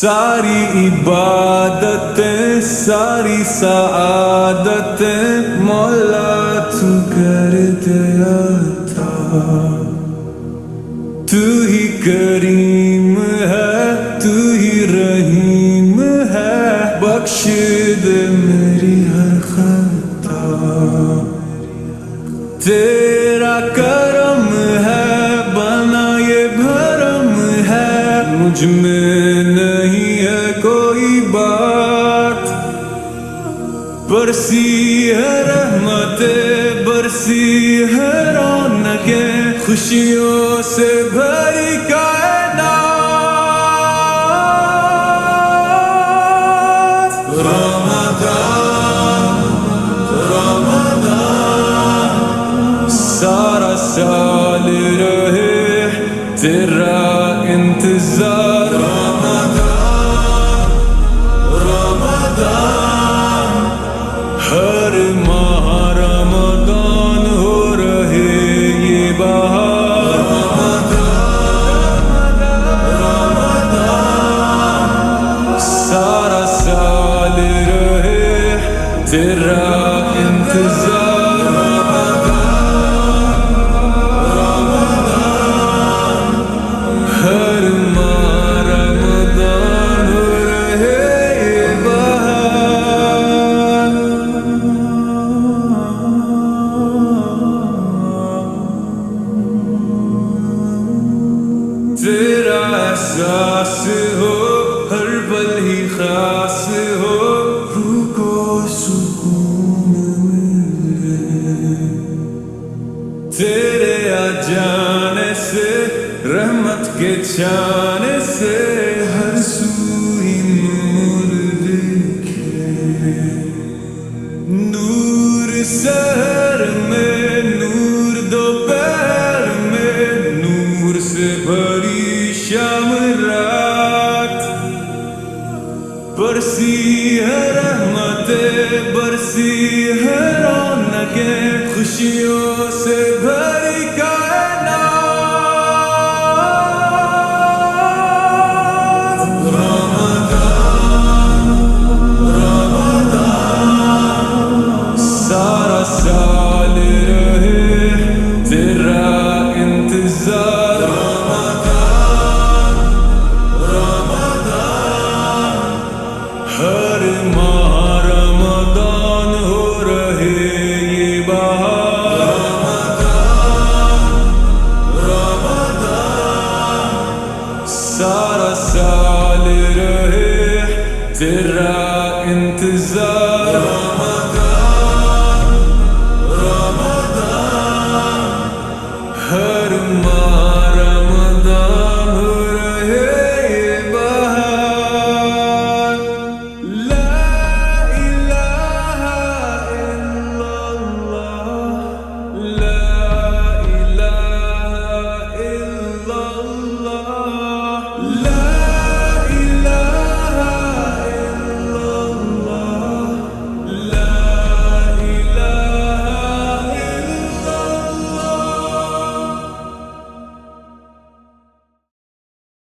ساری عبادتیں ساری سعادتیں مولا تو کر دیا تھا۔ تو ہی کریم ہے، تو ہی رحیم ہے۔ بخش دے میری ہر خطا۔ تیرا کرم ہے، بنا یہ بھرم ہے۔ مجھ میں برسی ہے رحمت، برسی ہے رونقیں خوشیوں سے بھری کائنات۔ رمضان رمضان، سارا سال رہے تیرا انتظار۔ ہر ماہ رمضان ہو رہے یہ بہار۔ سارا سال رہے تیرا انتظار۔ خاص ہو، ہر پل ہی خاص ہو۔ روح کو سکون ملے۔ تیرے آ جانے سے، رحمت کے چھانے سے۔ برسی ہے رحمت برسی ہے رونقیں خوشیوں سے بھری ہر ماہ رمضان ہو رہے یہ بہار سارا سال رہے تیرا انتظار